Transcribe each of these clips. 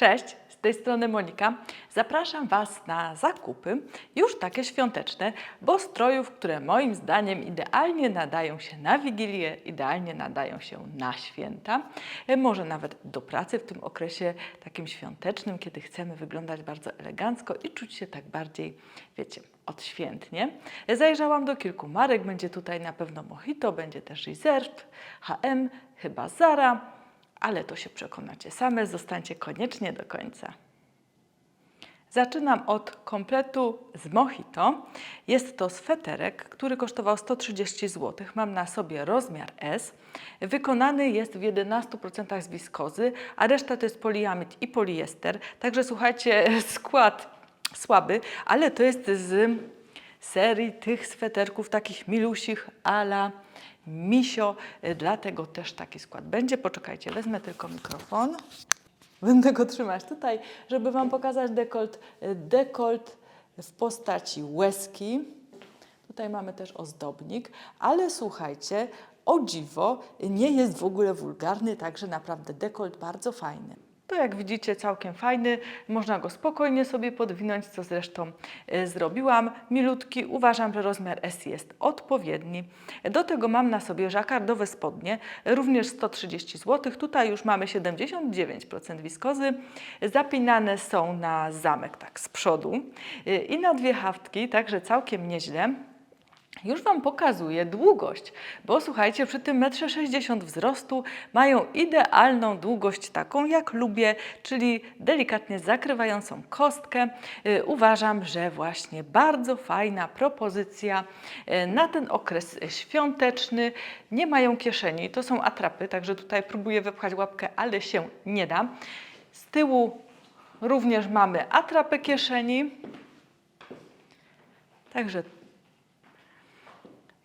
Cześć, z tej strony Monika. Zapraszam Was na zakupy, już takie świąteczne, bo strojów, które moim zdaniem idealnie nadają się na Wigilię, idealnie nadają się na święta, e, może nawet do pracy w tym okresie takim świątecznym, kiedy chcemy wyglądać bardzo elegancko i czuć się tak bardziej, wiecie, odświętnie. E, Zajrzałam do kilku marek, będzie tutaj na pewno Mojito, będzie też Reserve, H&M, chyba Zara, ale to się przekonacie same, zostańcie koniecznie do końca. Zaczynam od kompletu z Mojito. Jest to sweterek, który kosztował 130 zł. Mam na sobie rozmiar S. Wykonany jest w 11% z wiskozy, a reszta to jest poliamid i poliester. Także słuchajcie, skład słaby, ale to jest z serii tych sweterków takich milusich ala misio, y, dlatego też taki skład będzie. Poczekajcie, wezmę tylko mikrofon. Będę go trzymać tutaj, żeby Wam pokazać dekolt. Y, Dekolt w postaci łezki. Tutaj mamy też ozdobnik, ale słuchajcie, o dziwo, nie jest w ogóle wulgarny, także naprawdę dekolt bardzo fajny. To jak widzicie całkiem fajny, można go spokojnie sobie podwinąć, co zresztą e, zrobiłam. Milutki, uważam, że rozmiar S jest odpowiedni. Do tego mam na sobie żakardowe spodnie, również 130 zł. Tutaj już mamy 79% wiskozy. Zapinane są na zamek, tak z przodu e, i na dwie haftki, także całkiem nieźle. Już Wam pokazuję długość, bo słuchajcie, przy tym 1,60 m wzrostu mają idealną długość taką jak lubię, czyli delikatnie zakrywającą kostkę. Y, Uważam, że właśnie bardzo fajna propozycja y, na ten okres świąteczny. Nie mają kieszeni, to są atrapy, także tutaj próbuję wepchać łapkę, ale się nie da. Z tyłu również mamy atrapę kieszeni. Także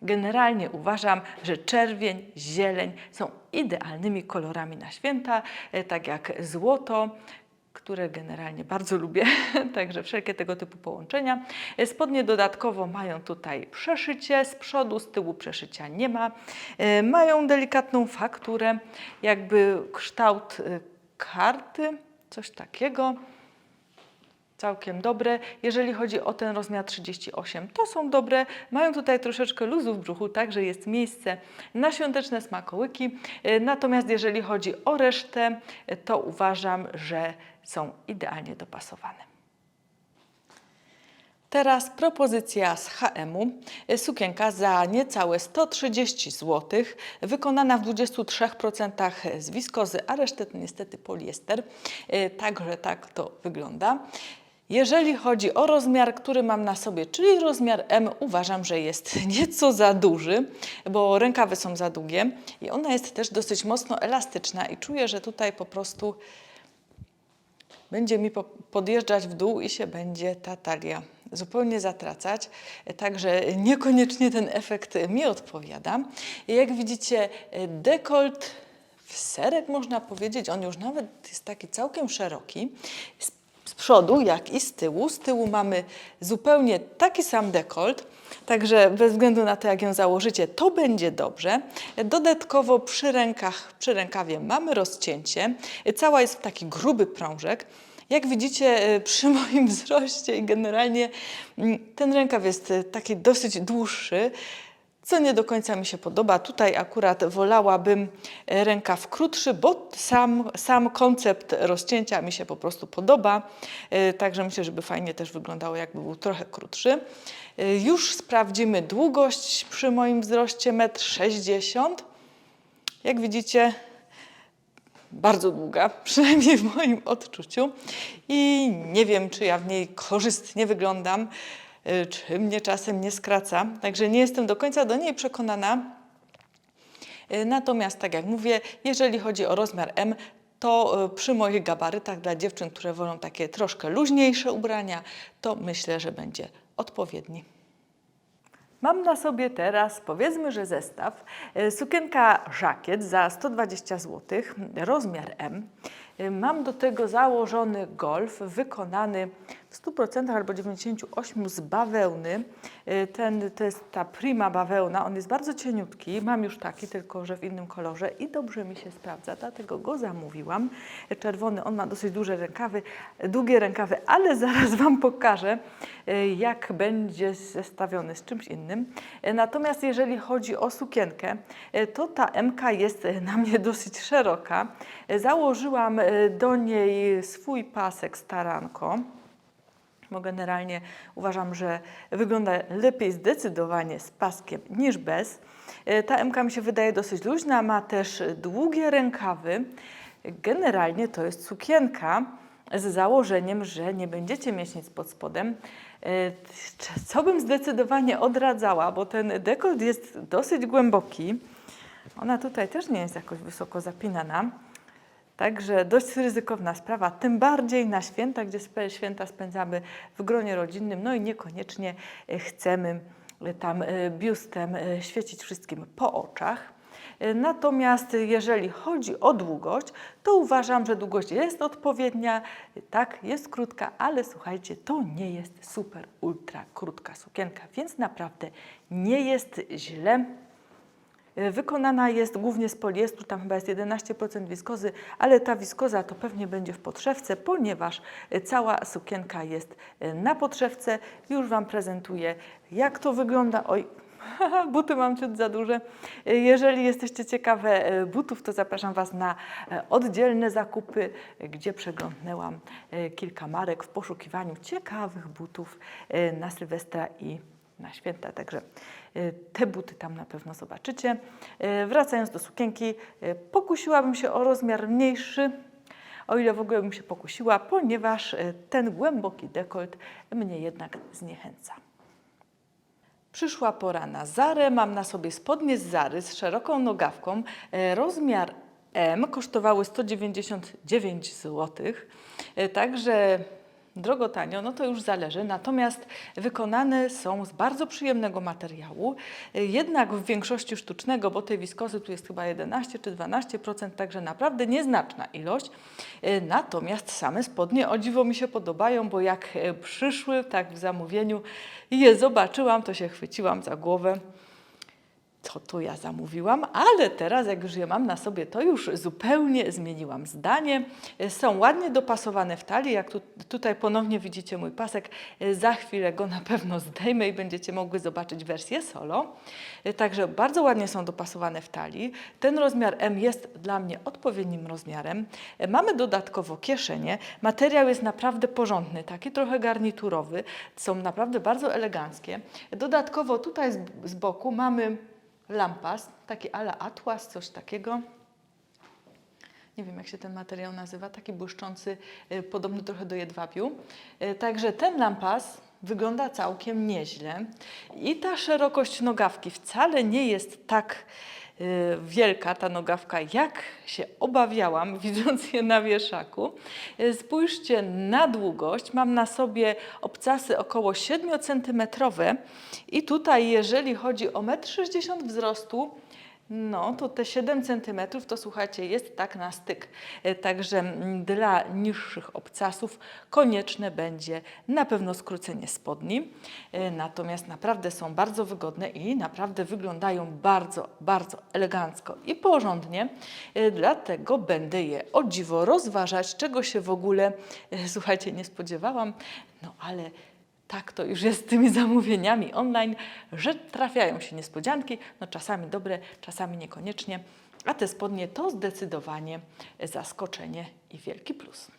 Generalnie uważam, że czerwień, zieleń są idealnymi kolorami na święta, e, tak jak złoto, które generalnie bardzo lubię, także wszelkie tego typu połączenia. E, Spodnie dodatkowo mają tutaj przeszycie z przodu, z tyłu przeszycia nie ma. E, Mają delikatną fakturę, jakby kształt karty, coś takiego całkiem dobre. Jeżeli chodzi o ten rozmiar 38, to są dobre. Mają tutaj troszeczkę luzu w brzuchu, także jest miejsce na świąteczne smakołyki. E, Natomiast jeżeli chodzi o resztę, e, to uważam, że są idealnie dopasowane. Teraz propozycja z H&M-u. Sukienka za niecałe 130 zł, wykonana w 23% z wiskozy, a resztę to niestety poliester. E, Także tak to wygląda. Jeżeli chodzi o rozmiar, który mam na sobie, czyli rozmiar M, uważam, że jest nieco za duży, bo rękawy są za długie i ona jest też dosyć mocno elastyczna i czuję, że tutaj po prostu będzie mi po- podjeżdżać w dół i się będzie ta talia zupełnie zatracać. Także niekoniecznie ten efekt mi odpowiada. Jak widzicie, dekolt w serek można powiedzieć, on już nawet jest taki całkiem szeroki. Z, przodu, jak i z tyłu. Z tyłu mamy zupełnie taki sam dekolt. Także bez względu na to, jak ją założycie, to będzie dobrze. Dodatkowo przy, rękach, przy rękawie mamy rozcięcie. Cała jest w taki gruby prążek. Jak widzicie, y, przy moim wzroście i generalnie mm, ten rękaw jest y, taki dosyć dłuższy, co nie do końca mi się podoba. Tutaj akurat wolałabym e, rękaw krótszy, bo sam, sam koncept rozcięcia mi się po prostu podoba. E, Także myślę, żeby fajnie też wyglądało, jakby był trochę krótszy. E, Już sprawdzimy długość przy moim wzroście 1,60 m. Jak widzicie, bardzo długa, przynajmniej w moim odczuciu. I nie wiem, czy ja w niej korzystnie wyglądam, czy mnie czasem nie skraca. Także nie jestem do końca do niej przekonana. Y, Natomiast, tak jak mówię, jeżeli chodzi o rozmiar M, to y, przy moich gabarytach dla dziewczyn, które wolą takie troszkę luźniejsze ubrania, to myślę, że będzie odpowiedni. Mam na sobie teraz, powiedzmy, że zestaw. Sukienka żakiet za 120 zł, rozmiar M. Mam do tego założony golf wykonany w w 100% albo 98% z bawełny. Y, Ten, to jest ta prima bawełna, on jest bardzo cieniutki, mam już taki, tylko że w innym kolorze i dobrze mi się sprawdza, dlatego go zamówiłam. Czerwony, on ma dosyć duże rękawy, długie rękawy, ale zaraz Wam pokażę, y, jak będzie zestawiony z czymś innym. Y, Natomiast jeżeli chodzi o sukienkę, to ta MK jest na mnie dosyć szeroka. Założyłam do niej swój pasek staranko bo generalnie uważam, że wygląda lepiej zdecydowanie z paskiem niż bez. E, Ta MK mi się wydaje dosyć luźna, ma też długie rękawy. Generalnie to jest sukienka z założeniem, że nie będziecie mieć nic pod spodem. E, Co bym zdecydowanie odradzała, bo ten dekolt jest dosyć głęboki. Ona tutaj też nie jest jakoś wysoko zapinana. Także dość ryzykowna sprawa, tym bardziej na święta, gdzie święta spędzamy w gronie rodzinnym, no i niekoniecznie e, chcemy e, tam e, biustem świecić wszystkim po oczach. Natomiast jeżeli chodzi o długość, to uważam, że długość jest odpowiednia, tak, jest krótka, ale słuchajcie, to nie jest super, ultra krótka sukienka, więc naprawdę nie jest źle. E, Wykonana jest głównie z poliestru, tam chyba jest 11% wiskozy, ale ta wiskoza to pewnie będzie w podszewce, ponieważ e, cała sukienka jest e, na podszewce. Już Wam prezentuję, jak to wygląda. Oj, buty mam ciut za duże. Jeżeli jesteście ciekawe butów, to zapraszam Was na oddzielne zakupy, gdzie przeglądnęłam kilka marek w poszukiwaniu ciekawych butów na Sylwestra i na święta, także te buty tam na pewno zobaczycie. E, Wracając do sukienki, e, pokusiłabym się o rozmiar mniejszy, o ile w ogóle bym się pokusiła, ponieważ ten głęboki dekolt mnie jednak zniechęca. Przyszła pora na Zarę. Mam na sobie spodnie z Zary z szeroką nogawką. Rozmiar M kosztowały 199 zł. Także drogo tanio, no to już zależy. Natomiast wykonane są z bardzo przyjemnego materiału, jednak w większości sztucznego, bo tej wiskozy tu jest chyba 11 czy 12%, także naprawdę nieznaczna ilość. E, Natomiast same spodnie o dziwo mi się podobają, bo jak e, przyszły, tak w zamówieniu je zobaczyłam, to się chwyciłam za głowę co to ja zamówiłam, ale teraz jak już je mam na sobie, to już zupełnie zmieniłam zdanie. Są ładnie dopasowane w talii, jak tu, tutaj ponownie widzicie mój pasek, za chwilę go na pewno zdejmę i będziecie mogły zobaczyć wersję solo. Także bardzo ładnie są dopasowane w talii. Ten rozmiar M jest dla mnie odpowiednim rozmiarem. Mamy dodatkowo kieszenie. Materiał jest naprawdę porządny, taki trochę garniturowy. Są naprawdę bardzo eleganckie. Dodatkowo tutaj z, z boku mamy lampas, taki ala atlas, coś takiego. Nie wiem, jak się ten materiał nazywa, taki błyszczący, y, podobny trochę do jedwabiu. Y, Także ten lampas wygląda całkiem nieźle. I ta szerokość nogawki wcale nie jest tak wielka, ta nogawka, jak się obawiałam, widząc je na wieszaku. Y, Spójrzcie na długość. Mam na sobie obcasy około 7 cm i tutaj, jeżeli chodzi o 1,60 m wzrostu, no, to te 7 cm to słuchajcie, jest tak na styk. E, Także mm, dla niższych obcasów konieczne będzie na pewno skrócenie spodni. E, Natomiast naprawdę są bardzo wygodne i naprawdę wyglądają bardzo, bardzo elegancko i porządnie. E, Dlatego będę je o dziwo rozważać, czego się w ogóle, słuchajcie, nie spodziewałam. No ale tak to już jest z tymi zamówieniami online, że trafiają się niespodzianki, no czasami dobre, czasami niekoniecznie, a te spodnie to zdecydowanie zaskoczenie i wielki plus.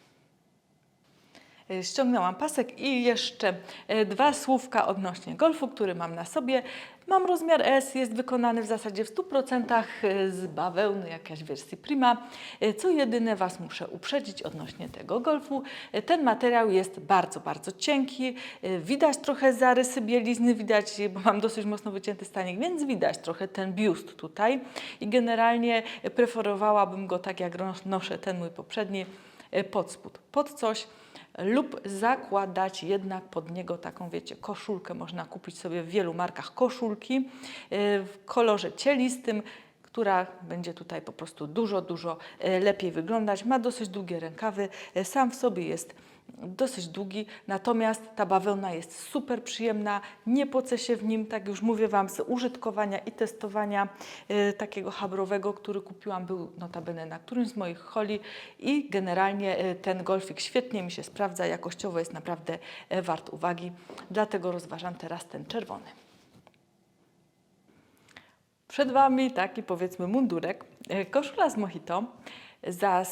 E, Ściągnęłam pasek i jeszcze e, dwa słówka odnośnie golfu, który mam na sobie. Mam rozmiar S, jest wykonany w zasadzie w 100% z bawełny, jakaś wersji Prima. E, Co jedyne Was muszę uprzedzić odnośnie tego golfu. E, Ten materiał jest bardzo, bardzo cienki. E, Widać trochę zarysy bielizny, widać, bo mam dosyć mocno wycięty stanik, więc widać trochę ten biust tutaj. I generalnie preferowałabym go tak, jak noszę ten mój poprzedni, e, pod spód, pod coś lub zakładać jednak pod niego taką, wiecie, koszulkę. Można kupić sobie w wielu markach koszulki e, w kolorze cielistym, która będzie tutaj po prostu dużo, dużo e, lepiej wyglądać. Ma dosyć długie rękawy, e, sam w sobie jest dosyć długi, natomiast ta bawełna jest super przyjemna, nie poce się w nim, tak już mówię Wam, z użytkowania i testowania y, takiego habrowego, który kupiłam, był notabene na którymś z moich holi i generalnie y, ten golfik świetnie mi się sprawdza, jakościowo jest naprawdę y, wart uwagi, dlatego rozważam teraz ten czerwony. Przed Wami taki powiedzmy mundurek, e, koszula z mojito za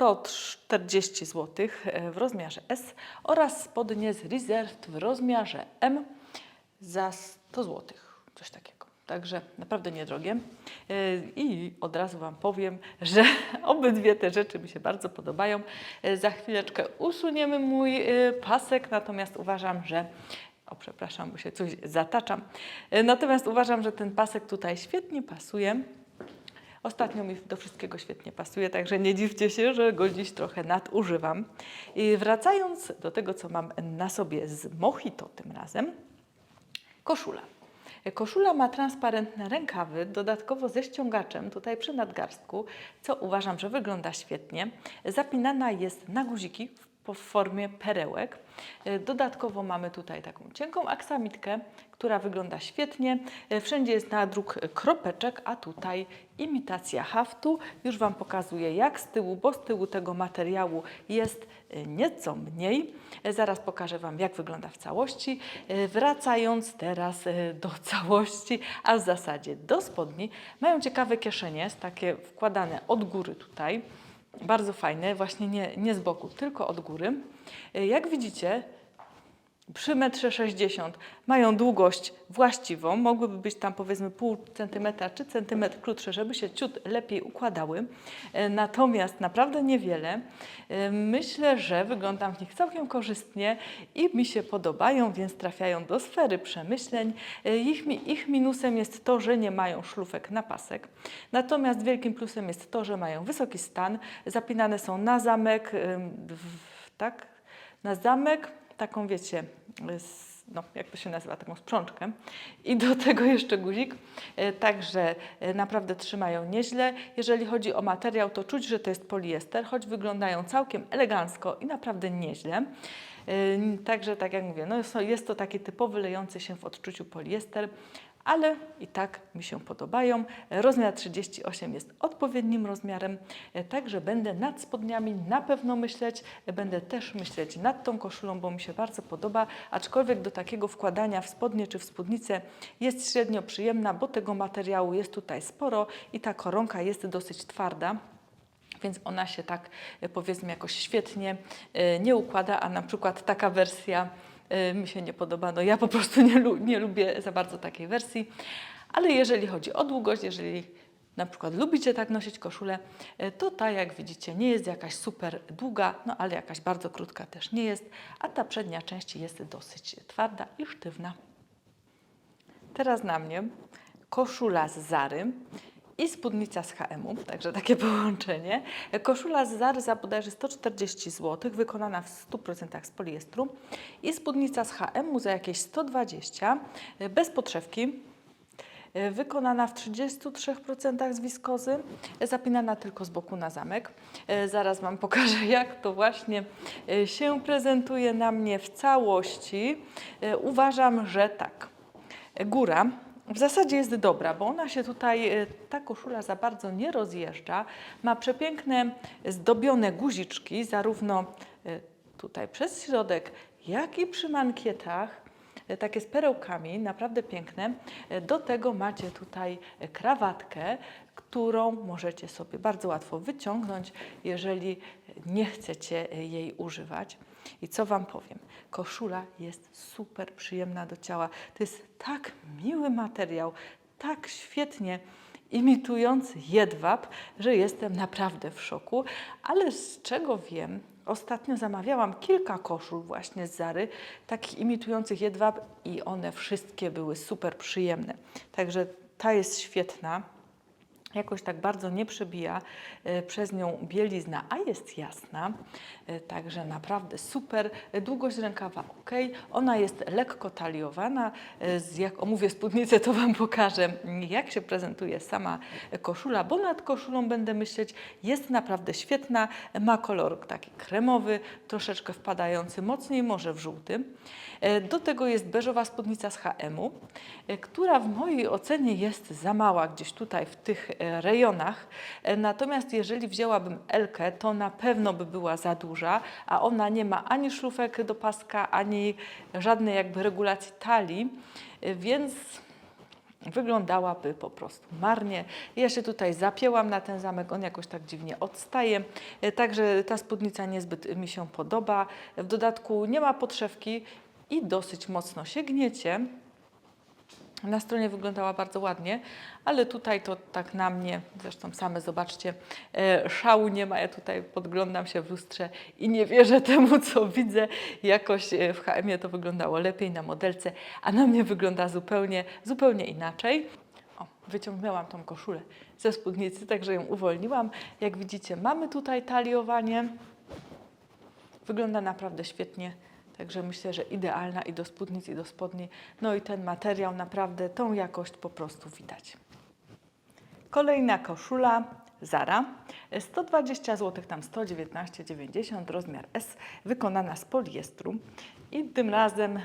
140 zł w rozmiarze S oraz spodnie z Reserved w rozmiarze M za 100 zł, coś takiego. Także naprawdę niedrogie. E, I od razu Wam powiem, że obydwie te rzeczy mi się bardzo podobają. E, Za chwileczkę usuniemy mój e, pasek, natomiast uważam, że o, przepraszam, bo się coś zataczam. Natomiast uważam, że ten pasek tutaj świetnie pasuje. Ostatnio mi do wszystkiego świetnie pasuje, także nie dziwcie się, że go dziś trochę nadużywam. I wracając do tego, co mam na sobie z Mojito tym razem, koszula. Koszula ma transparentne rękawy, dodatkowo ze ściągaczem tutaj przy nadgarstku, co uważam, że wygląda świetnie. Zapinana jest na guziki w w formie perełek. E, Dodatkowo mamy tutaj taką cienką aksamitkę, która wygląda świetnie. E, Wszędzie jest nadruk kropeczek, a tutaj imitacja haftu. Już Wam pokazuję jak z tyłu, bo z tyłu tego materiału jest e, nieco mniej. Zaraz pokażę Wam jak wygląda w całości. Wracając teraz do całości, a w zasadzie do spodni, mają ciekawe kieszenie, takie wkładane od góry tutaj. Bardzo fajne, właśnie nie, nie z boku, tylko od góry. E, Jak widzicie, przy metrze 60 mają długość właściwą, mogłyby być tam powiedzmy pół centymetra czy centymetr krótsze, żeby się ciut lepiej układały. E, Natomiast naprawdę niewiele. E, Myślę, że wyglądam w nich całkiem korzystnie i mi się podobają, więc trafiają do sfery przemyśleń. E, Ich, ich minusem jest to, że nie mają szlufek na pasek. Natomiast wielkim plusem jest to, że mają wysoki stan, zapinane są na zamek, tak, na zamek, taką wiecie, z, no jak to się nazywa, taką sprzączkę i do tego jeszcze guzik, E, także e, naprawdę trzymają nieźle. Jeżeli chodzi o materiał, to czuć, że to jest poliester, choć wyglądają całkiem elegancko i naprawdę nieźle. Także tak jak mówię, no jest to taki typowy lejący się w odczuciu poliester, ale i tak mi się podobają. Rozmiar 38 jest odpowiednim rozmiarem, e, także będę nad spodniami na pewno myśleć, e, będę też myśleć nad tą koszulą, bo mi się bardzo podoba, aczkolwiek do takiego wkładania w spodnie czy w spódnicę jest średnio przyjemna, bo tego materiału jest tutaj sporo i ta koronka jest dosyć twarda. Więc ona się tak e, powiedzmy jakoś świetnie nie układa, a na przykład taka wersja mi się nie podoba. No ja po prostu nie, nie lubię za bardzo takiej wersji. Ale jeżeli chodzi o długość, jeżeli na przykład lubicie tak nosić koszulę, e, to ta jak widzicie nie jest jakaś super długa, no ale jakaś bardzo krótka też nie jest, a ta przednia część jest dosyć twarda i sztywna. Teraz na mnie koszula z Zary i spódnica z H&M-u, także takie połączenie. Koszula z Zary za bodajże 140 zł, wykonana w 100% z poliestru i spódnica z H&M-u za jakieś 120, bez podszewki. Wykonana w 33% z wiskozy, zapinana tylko z boku na zamek. Zaraz Wam pokażę, jak to właśnie e, się prezentuje na mnie w całości. E, Uważam, że tak. Góra w zasadzie jest dobra, bo ona się tutaj, e, ta koszula za bardzo nie rozjeżdża. Ma przepiękne zdobione guziczki, zarówno e, tutaj przez środek, jak i przy mankietach. E, Takie z perełkami, naprawdę piękne. Do tego macie tutaj krawatkę, którą możecie sobie bardzo łatwo wyciągnąć, jeżeli nie chcecie jej używać. I co Wam powiem? Koszula jest super przyjemna do ciała. To jest tak miły materiał, tak świetnie imitujący jedwab, że jestem naprawdę w szoku. Ale z czego wiem, ostatnio zamawiałam kilka koszul właśnie z Zary, takich imitujących jedwab i one wszystkie były super przyjemne. Także ta jest świetna. Jakoś tak bardzo nie przebija e, przez nią bielizna, a jest jasna, e, także naprawdę super. Długość rękawa ok, ona jest lekko taliowana. E, Jak omówię spódnicę, to Wam pokażę, jak się prezentuje sama koszula, bo nad koszulą będę myśleć, jest naprawdę świetna, ma kolor taki kremowy, troszeczkę wpadający mocniej, może w żółty. E, Do tego jest beżowa spódnica z HM-u, która w mojej ocenie jest za mała gdzieś tutaj w tych rejonach. E, Natomiast jeżeli wzięłabym Elkę, to na pewno by była za duża, a ona nie ma ani szlufek do paska, ani żadnej jakby regulacji talii, e, więc wyglądałaby po prostu marnie. Ja się tutaj zapięłam na ten zamek, on jakoś tak dziwnie odstaje, E, także ta spódnica niezbyt mi się podoba. W dodatku nie ma podszewki i dosyć mocno się gniecie. Na stronie wyglądała bardzo ładnie, ale tutaj to tak na mnie, zresztą same zobaczcie, e, szału nie ma. Ja tutaj podglądam się w lustrze i nie wierzę temu, co widzę. Jakoś e, w HM-ie to wyglądało lepiej na modelce, a na mnie wygląda zupełnie, zupełnie inaczej. O, wyciągnęłam tą koszulę ze spódnicy, także ją uwolniłam. Jak widzicie, mamy tutaj taliowanie. Wygląda naprawdę świetnie. Także myślę, że idealna i do spódnic, i do spodni. No i ten materiał, naprawdę tą jakość po prostu widać. Kolejna koszula Zara. 120 zł, tam 119,90, rozmiar S, wykonana z poliestru. I tym razem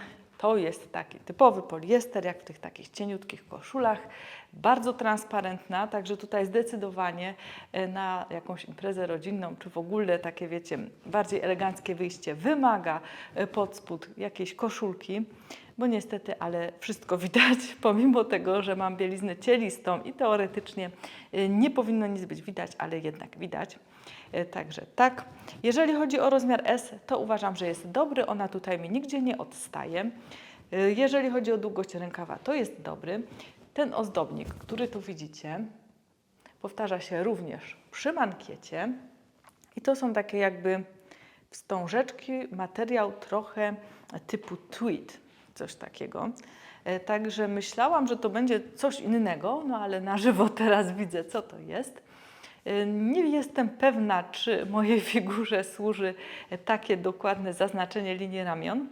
to jest taki typowy poliester, jak w tych takich cieniutkich koszulach. Bardzo transparentna, także tutaj zdecydowanie e, na jakąś imprezę rodzinną, czy w ogóle takie, wiecie, bardziej eleganckie wyjście wymaga e, pod spód jakiejś koszulki bo niestety, ale wszystko widać, pomimo tego, że mam bieliznę cielistą i teoretycznie y, nie powinno nic być widać, ale jednak widać. Y, Także tak. Jeżeli chodzi o rozmiar S, to uważam, że jest dobry, ona tutaj mi nigdzie nie odstaje. Y, Jeżeli chodzi o długość rękawa, to jest dobry. Ten ozdobnik, który tu widzicie, powtarza się również przy mankiecie. I to są takie jakby wstążeczki, materiał trochę typu tweed, coś takiego. E, Także myślałam, że to będzie coś innego, no ale na żywo teraz widzę, co to jest. E, Nie jestem pewna, czy mojej figurze służy takie dokładne zaznaczenie linii ramion.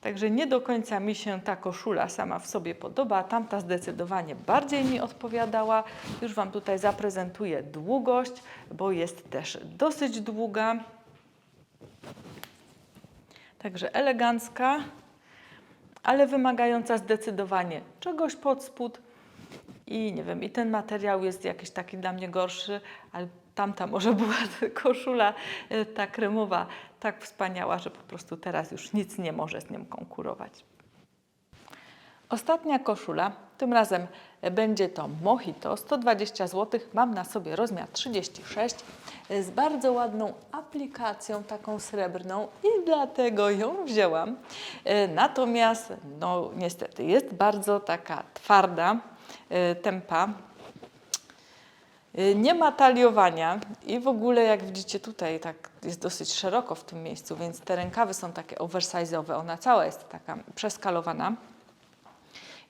Także nie do końca mi się ta koszula sama w sobie podoba. Tamta zdecydowanie bardziej mi odpowiadała. Już Wam tutaj zaprezentuję długość, bo jest też dosyć długa. Także elegancka, ale wymagająca zdecydowanie czegoś pod spód. I nie wiem, i ten materiał jest jakiś taki dla mnie gorszy, ale tamta może była koszula e, ta kremowa tak wspaniała, że po prostu teraz już nic nie może z nią konkurować. Ostatnia koszula, tym razem będzie to Mojito, 120 zł, mam na sobie rozmiar 36 z bardzo ładną aplikacją taką srebrną i dlatego ją wzięłam. E, Natomiast no niestety jest bardzo taka twarda, e, tempa, Y, Nie ma taliowania i w ogóle jak widzicie tutaj tak jest dosyć szeroko w tym miejscu, więc te rękawy są takie oversize'owe, ona cała jest taka przeskalowana.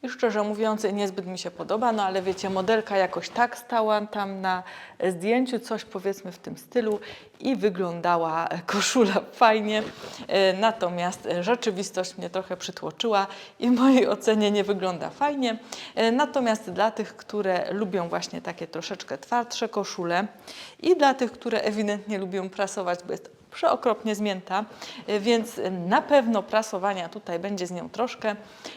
I szczerze mówiąc niezbyt mi się podoba, no ale wiecie, modelka jakoś tak stała tam na zdjęciu, coś powiedzmy w tym stylu i wyglądała koszula fajnie. Natomiast rzeczywistość mnie trochę przytłoczyła i w mojej ocenie nie wygląda fajnie. Natomiast dla tych, które lubią właśnie takie troszeczkę twardsze koszule i dla tych, które ewidentnie lubią prasować, bo jest przeokropnie zmięta, e, więc na pewno prasowania tutaj będzie z nią troszkę.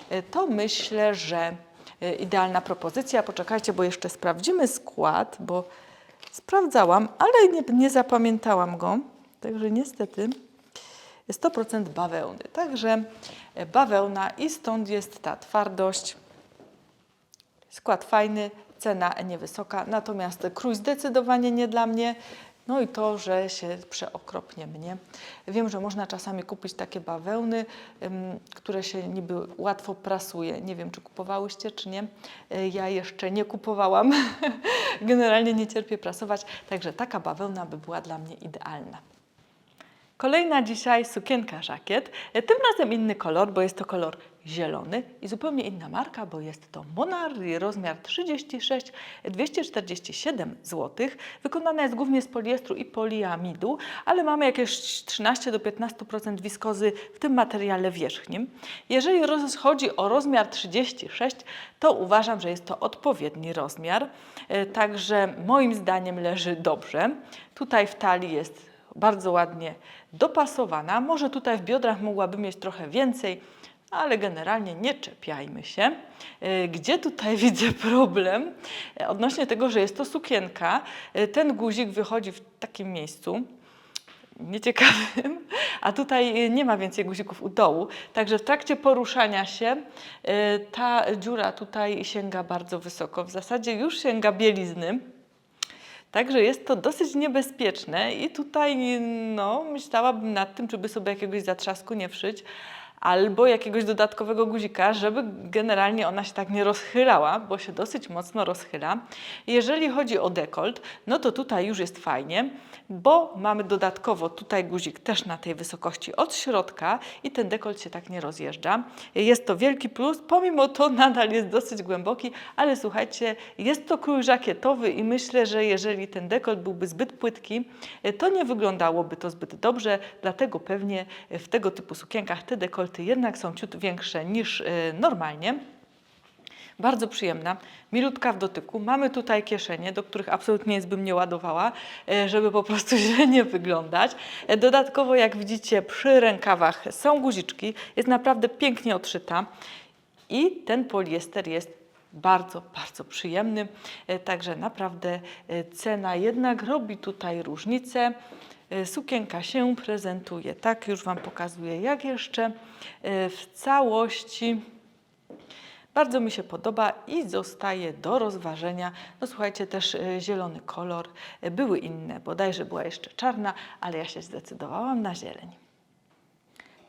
E, To myślę, że e, idealna propozycja. Poczekajcie, bo jeszcze sprawdzimy skład, bo sprawdzałam, ale nie, nie zapamiętałam go. Także niestety 100% bawełny. Także bawełna i stąd jest ta twardość. Skład fajny, cena niewysoka, natomiast krój zdecydowanie nie dla mnie. No i to, że się przeokropnie mnie. Wiem, że można czasami kupić takie bawełny, które się niby łatwo prasuje. Nie wiem, czy kupowałyście, czy nie. Y, Ja jeszcze nie kupowałam. Generalnie nie cierpię prasować, także taka bawełna by była dla mnie idealna. Kolejna dzisiaj sukienka żakiet. E, Tym razem inny kolor, bo jest to kolor zielony i zupełnie inna marka, bo jest to Monarri rozmiar 36 247 zł. Wykonana jest głównie z poliestru i poliamidu, ale mamy jakieś 13 do 15% wiskozy w tym materiale wierzchnim. Jeżeli chodzi o rozmiar 36, to uważam, że jest to odpowiedni rozmiar, e, także moim zdaniem leży dobrze. Tutaj w talii jest bardzo ładnie dopasowana. Może tutaj w biodrach mogłaby mieć trochę więcej, ale generalnie nie czepiajmy się. E, Gdzie tutaj widzę problem? E, Odnośnie tego, że jest to sukienka, e, ten guzik wychodzi w takim miejscu, nieciekawym, a tutaj nie ma więcej guzików u dołu. Także w trakcie poruszania się ta dziura tutaj sięga bardzo wysoko. W zasadzie już sięga bielizny. Także jest to dosyć niebezpieczne i tutaj no, myślałabym nad tym, czy by sobie jakiegoś zatrzasku nie wszyć, albo jakiegoś dodatkowego guzika, żeby generalnie ona się tak nie rozchylała, bo się dosyć mocno rozchyla. Jeżeli chodzi o dekolt, no to tutaj już jest fajnie, bo mamy dodatkowo tutaj guzik też na tej wysokości od środka i ten dekolt się tak nie rozjeżdża. Jest to wielki plus, pomimo to nadal jest dosyć głęboki, ale słuchajcie, jest to krój żakietowy i myślę, że jeżeli ten dekolt byłby zbyt płytki, to nie wyglądałoby to zbyt dobrze, dlatego pewnie w tego typu sukienkach te dekolty jednak są ciut większe niż e, normalnie. Bardzo przyjemna, milutka w dotyku. Mamy tutaj kieszenie, do których absolutnie nic bym nie ładowała, e, żeby po prostu źle nie wyglądać. E, Dodatkowo, jak widzicie, przy rękawach są guziczki. Jest naprawdę pięknie odszyta i ten poliester jest bardzo, bardzo przyjemny. Także naprawdę cena jednak robi tutaj różnicę. E, Sukienka się prezentuje, tak już Wam pokazuję, jak jeszcze e, w całości. Bardzo mi się podoba i zostaje do rozważenia. No słuchajcie, też e, zielony kolor. Były inne, bodajże była jeszcze czarna, ale ja się zdecydowałam na zieleń.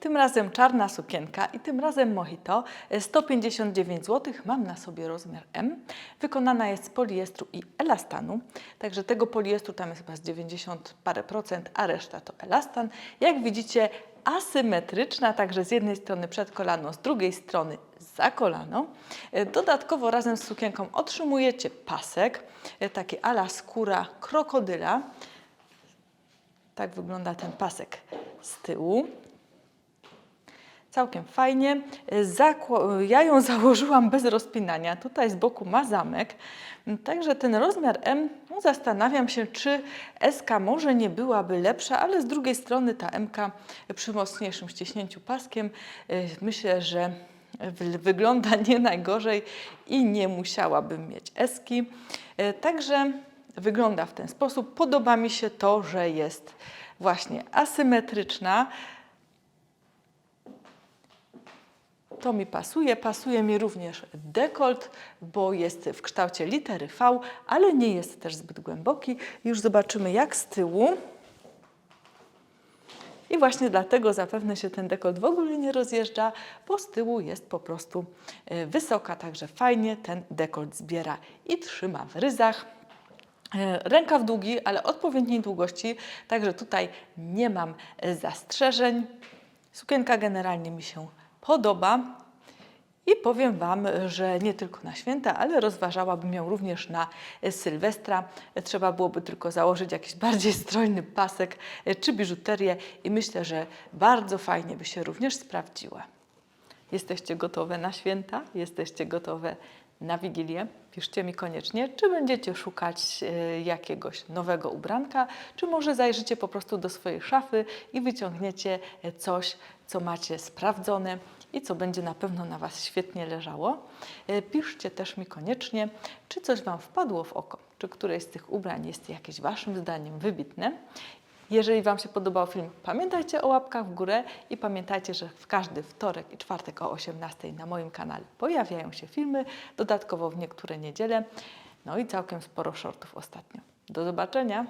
Tym razem czarna sukienka i tym razem mojito. E, 159 zł. Mam na sobie rozmiar M. Wykonana jest z poliestru i elastanu. Także tego poliestru tam jest chyba z 90 parę procent, a reszta to elastan. Jak widzicie, asymetryczna, także z jednej strony przed kolano, z drugiej strony za kolano. E, Dodatkowo razem z sukienką otrzymujecie pasek, e, taki ala skóra krokodyla. Tak wygląda ten pasek z tyłu. Całkiem fajnie. Ja ją założyłam bez rozpinania. Tutaj z boku ma zamek. Także ten rozmiar M, no zastanawiam się, czy SK może nie byłaby lepsza, ale z drugiej strony ta MK przy mocniejszym ściśnięciu paskiem y, myślę, że wy- wygląda nie najgorzej i nie musiałabym mieć eski. Y, Także wygląda w ten sposób. Podoba mi się to, że jest właśnie asymetryczna. To mi pasuje. Pasuje mi również dekolt, bo jest w kształcie litery V, ale nie jest też zbyt głęboki. Już zobaczymy jak z tyłu. I właśnie dlatego zapewne się ten dekolt w ogóle nie rozjeżdża, bo z tyłu jest po prostu e, wysoka, także fajnie ten dekolt zbiera i trzyma w ryzach. E, Rękaw długi, ale odpowiedniej długości, także tutaj nie mam e, zastrzeżeń. Sukienka generalnie mi się podoba i powiem Wam, że nie tylko na święta, ale rozważałabym ją również na Sylwestra. Trzeba byłoby tylko założyć jakiś bardziej strojny pasek czy biżuterię i myślę, że bardzo fajnie by się również sprawdziła. Jesteście gotowe na święta? Jesteście gotowe na Wigilię? Piszcie mi koniecznie, czy będziecie szukać e, jakiegoś nowego ubranka, czy może zajrzycie po prostu do swojej szafy i wyciągniecie e, coś, co macie sprawdzone i co będzie na pewno na Was świetnie leżało. E, Piszcie też mi koniecznie, czy coś Wam wpadło w oko, czy któreś z tych ubrań jest jakieś Waszym zdaniem wybitne. Jeżeli Wam się podobał film, pamiętajcie o łapkach w górę i pamiętajcie, że w każdy wtorek i czwartek o 18 na moim kanale pojawiają się filmy, dodatkowo w niektóre niedziele, no i całkiem sporo shortów ostatnio. Do zobaczenia!